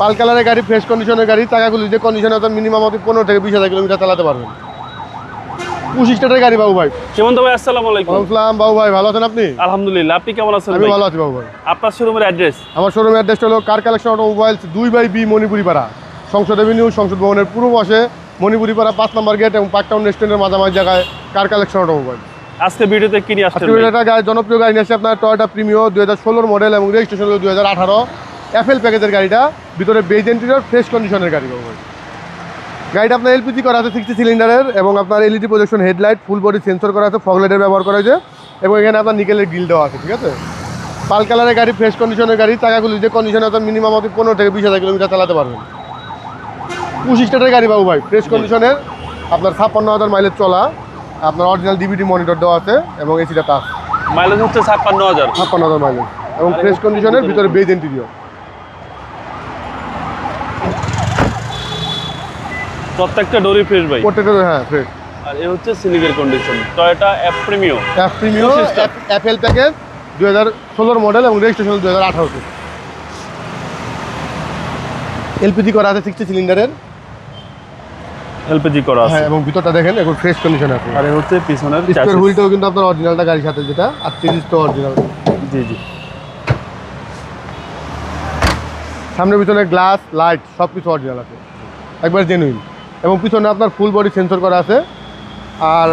পাল কালারের গাড়ি ফ্রেশ কন্ডিশনের গাড়ি চাকাগুলি যে কন্ডিশনে আছে মিনিমাম আপনি পনেরো থেকে বিশ হাজার কিলোমিটার চালাতে পারবেন। পঁচিশ টাকার গাড়ি বাবু ভাই। কেমন ভাই আসসালামু আলাইকুম। আসসালাম বাবু ভাই ভালো আছেন আপনি? আলহামদুলিল্লাহ আপনি কেমন আছেন আমি ভালো আছি বাবু ভাই। আপনার শোরুমের অ্যাড্রেস আমার শোরুমের অ্যাড্রেসটা হলো কার কালেকশন অটোমোবাইলস দুই by B Manipuri Para Sangsad avenue সংসদ ভবনের পূর্ব পাশে মণিপুরি পাড়া পাঁচ নম্বর গেট এবং পার্ক টাউন রেস্টুরেন্টের মাঝামাঝি জায়গায় কার কালেকশন অটোমোবাইল আজকে ভিডিওতে কি নিয়ে একটা গাড়ি জনপ্রিয় গাড়ি নিয়ে আসছে আপনার টয়টা প্রিমিও দুই হাজার ষোলোর মডেল এবং রেজিস্ট্রেশন হলো দুই হাজার আঠারো। এফএল প্যাকেজের গাড়িটা ভিতরে বেজ ইন্টেরিয়র ফ্রেশ কন্ডিশনের গাড়ি ভাই। গাড়িটা আপনার এলপিজি করা আছে সিক্সটি সিলিন্ডারের এবং আপনার LED projection headlight full body sensor করা আছে ফগলাইটের ব্যবহার করা হয়েছে এবং এখানে আপনার নিকেলের গ্রিল দেওয়া আছে ঠিক আছে? পাল কালারের গাড়ি ফ্রেশ কন্ডিশনের গাড়ি চাকাগুলি যে কন্ডিশনে আছে মিনিমাম আপনি পনেরো থেকে বিশ হাজার কিলোমিটার চালাতে পারবেন। পঁচিশ টাকার গাড়ি বাবু ভাই ফ্রেশ কন্ডিশনের আপনার ছাপ্পান্ন হাজার মাইলেজ চলা আপনার অরিজিনাল ডিভিডি মনিটর দেওয়া আছে এবং এসিটা টাচ মাইলেজ হচ্ছে ছাপ্পান্ন হাজার। ছাপ্পান্ন হাজার মাইলেজ এবং ফ্রেশ কন্ডিশনের ভিতরে বেজ ইন্টেরিয়র প্রত্যেকটা ডোরি ফ্রেশ ভাই। প্রত্যেকটা হ্যাঁ ফ্রেশ আর এ হচ্ছে সিলিকের condition Toyota F Premio F Premio apple package দুই হাজার ষোলোর মডেল এবং রেজিস্ট্রেশন দুই হাজার আঠারোতে। এলপিজি করা আছে সিক্সটি সিলিন্ডারের এলপিজি করা আছে। হ্যাঁ এবং ভিতরটা দেখেন এখন ফ্রেশ কন্ডিশন আছে। আর এ হচ্ছে পিছনের স্পেয়ার হুইলটাও কিন্তু আপনার অরিজিনালটা গাড়ির সাথে যেটা আর তো অরিজিনাল জি জি। সামনের পিছনে গ্লাস লাইট সব কিছু অরিজিনাল আছে। একবার জেনুইন এবং পিছনে আপনার ফুল বডি সেন্সর করা আছে। আর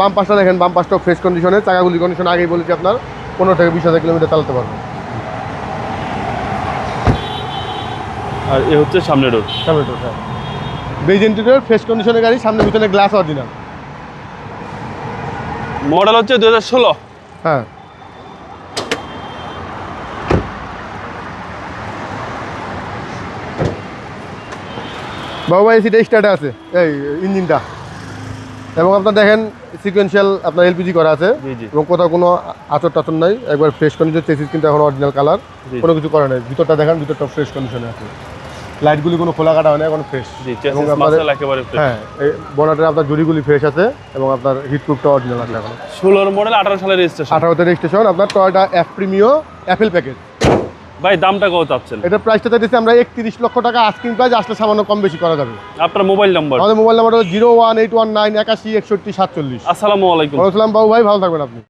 বাম পাশটা দেখেন বাম পাশটাও ফ্রেশ কন্ডিশনে চাকাগুলি কন্ডিশন আগেই বলেছি আপনার পনেরো থেকে বিশ হাজার কিলোমিটার চালাতে পারবেন। আর এ হচ্ছে সামনে রোড সামনে রোড হ্যাঁ। বেজ ইন্টেরিয়র ফ্রেশ কন্ডিশনের গাড়ি সামনে পিছনে গ্লাস অরিজিনাল মডেল হচ্ছে দু হাজার ষোলো। হ্যাঁ। বাবু ভাই এসিটা স্টার্টে আছে। এই ইঞ্জিনটা। এবং আপনার দেখেন সিকোয়েন্সিয়াল আপনার এলপিজি করা আছে। এবং কোথাও কোনো আচর টাচর নাই। একবার ফ্রেশ কন্ডিশন চেসিস কিন্তু এখন অরিজিনাল কালার কোনো কিছু করা নেই। ভিতরটা দেখেন ভিতরটা ফ্রেশ কন্ডিশনে আছে। লাইটগুলি কোনো খোলা কাটা হয় না এখন ফ্রেশ এবং ফ্রেশ হ্যাঁ এই বনাটের আপনার জুড়িগুলি ফ্রেশ আছে এবং আপনার হিটপ্রুফটা অরিজিনাল আছে এখন। ষোলোর মডেল আঠারো সালের রেজিস্ট্রেশন আঠারোতে রেজিস্ট্রেশন আপনার Toyota F Premio apple package ভাই দামটা কত চাচ্ছেন? এটা প্রাইসটা দিচ্ছি আমরা একত্রিশ লক্ষ টাকা। আস্কিং প্রাইস আসলে সামান্য কম বেশি করা যাবে। আপনার মোবাইল নাম্বার আমাদের mobile number zero one eight one nine একাশি একষট্টি সাতচল্লিশ। আসসালামু আলাইকুম। ওয়ালাইকুম বাবু ভাই ভালো থাকবেন আপনি।